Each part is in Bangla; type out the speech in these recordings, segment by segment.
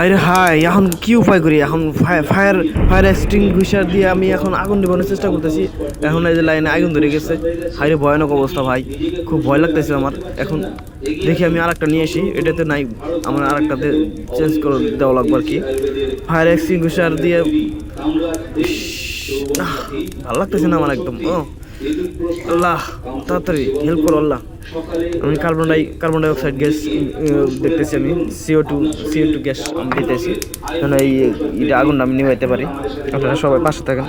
আরে হাই, এখন কি উপায় করি? এখন ফায়ার ফায়ার এক্সটিংগুইশার দিয়ে আমি এখন আগুন নিবানোর চেষ্টা করতেছি। এখন এই যে লাইনে আগুন ধরে গেছে। হাইরে ভয়ানক অবস্থা ভাই। খুব ভয় লাগতেছে আমার। এখন দেখি আমি আর একটা নিয়ে আসি। এটাতে নাই, আমার আর একটাতে চেঞ্জ করে দেওয়া লাগবে আর কি। ফায়ার এক্সটিংগুইশার দিয়ে ভালো লাগতেছে না আমার একদম, ও। আল্লাহ, তাড়াতাড়ি হেল্প করো আল্লাহ। আমি carbon di carbon dioxide gas দেখতেছি আমি। CO two CO two gas আমি দিতেছি। যেন এই এটা আগুনটা আমি নিভাইতে পারি। আপনারা সবাই পাশে থাকেন।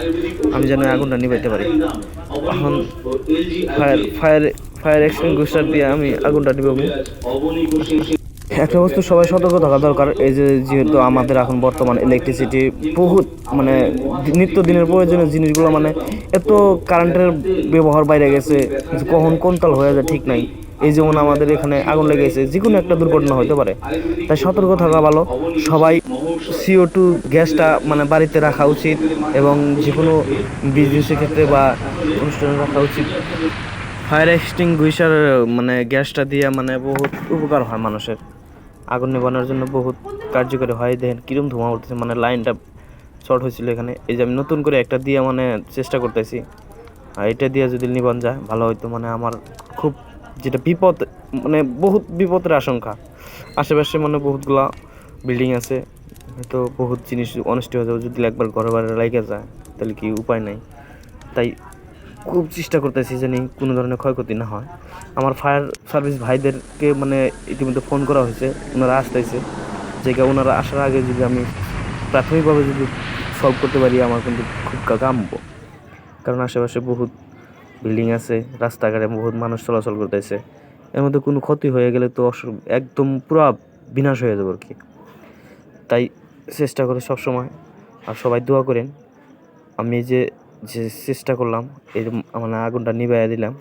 আমি যেন আগুনটা নিভাইতে পারি। এখন ফায়ার ফায়ার ফায়ার এক্সটিংগুইশার দিয়ে আমি আগুনটা নিভাবো। একটা বস্তু সবাই সতর্ক থাকা দরকার। এই যে যেহেতু আমাদের এখন বর্তমান ইলেকট্রিসিটি বহুত মানে নিত্যদিনের প্রয়োজনীয় জিনিসগুলো মানে এত কারেন্টের ব্যবহার বাইরে গেছে কখন কোন তাল হয়ে যায় ঠিক নাই। এই যেমন আমাদের এখানে আগুন লেগেছে যে কোনো একটা দুর্ঘটনা হতে পারে। তাই সতর্ক থাকা ভালো। সবাই সিও টু গ্যাসটা মানে বাড়িতে রাখা উচিত এবং যে কোনো বিজনেসের ক্ষেত্রে বা অনুষ্ঠানে রাখা উচিত। ফায়ার এক্সটিংগুইশার মানে গ্যাসটা দিয়ে মানে বহুত উপকার হয় মানুষের। আগুন নেবানোর জন্য বহুত কার্যকরী হয়। দেখেন কিরম ধোঁয়া উঠতেছে মানে লাইনটা শর্ট হয়েছিল এখানে। এই যে আমি নতুন করে একটা দিয়ে মানে চেষ্টা করতেছি। আর এটা দিয়ে যদি নিবান যায়, ভালো হইতো। মানে আমার খুব যেটা বিপদ মানে বহুত বিপদের আশঙ্কা। আশেপাশে মানে বহুতগুলা বিল্ডিং আছে। হয়তো বহুত জিনিস অনিষ্ট হয়ে যাবে যদি একবার ঘরে বাড়ি লাগে যায়, তাহলে কি উপায় নাই? তাই খুব চেষ্টা করতেছি জানি কোনো ধরনের ক্ষয়ক্ষতি না হয়। আমার ফায়ার সার্ভিস ভাইদেরকে মানে ইতিমধ্যে ফোন করা হয়েছে, ওনারা আসতেছে। যে ওনারা আসার আগে যদি আমি প্রাথমিকভাবে যদি সলভ করতে পারি, আমার কিন্তু খুব কামবো কারণ আশেপাশে বহুত বিল্ডিং আছে, রাস্তাঘাটে বহুত মানুষ চলাচল করতেছে। এর মধ্যে কোনো ক্ষতি হয়ে গেলে তো একদম পুরো বিনাশ হয়ে যাবে আর কি। তাই চেষ্টা করে সব সময় আর সবাই দোয়া করেন, আমি যে যে চেষ্টা করলাম, এই মানে আগুনটা নিভাইয়া দিলাম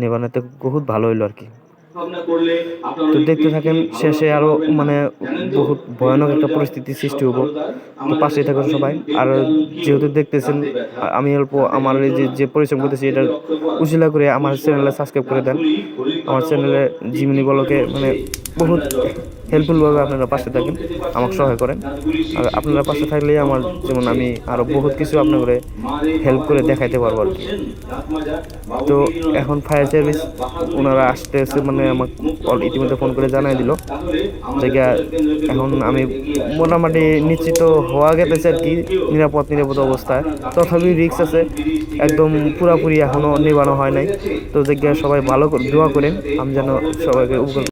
নেবানোতে বহুত ভালো হইল আর কি। তো দেখতে থাকেন, শেষে আরও মানে বহুত ভয়ানক একটা পরিস্থিতি সৃষ্টি হব তো পাশেই থাকুন সবাই। আর যেহেতু দেখতেছেন, আমি অল্প আমার এই যে যে পরিশ্রম করতেছি এটা উশিলা করে আমার চ্যানেলে সাবস্ক্রাইব করে দেন। আমার চ্যানেলে জিমিনি বলকে মানে বহুত হেল্পফুলভাবে আপনারা পাশে থাকেন, আমাকে সহায় করেন। আর আপনারা পাশে থাকলেই আমার যেমন আমি আরও বহুত কিছু আপনাদের হেল্প করে দেখাইতে পারব আর কি। তো এখন ফায়ার সার্ভিস ওনারা আসতেছে মানে আমাকে ইতিমধ্যে ফোন করে জানাই দিল। জায়গা এখন আমি মোটামুটি নিশ্চিত হওয়া গেতেছে আর কি, নিরাপদ নিরাপদ অবস্থায়। তথাপি রিক্স আছে, একদম পুরাপুরি এখনও নেবানো হয় নাই। তো জায়গা সবাই ভালো দোয়া করেন, আমি যেন সবাইকে উপকার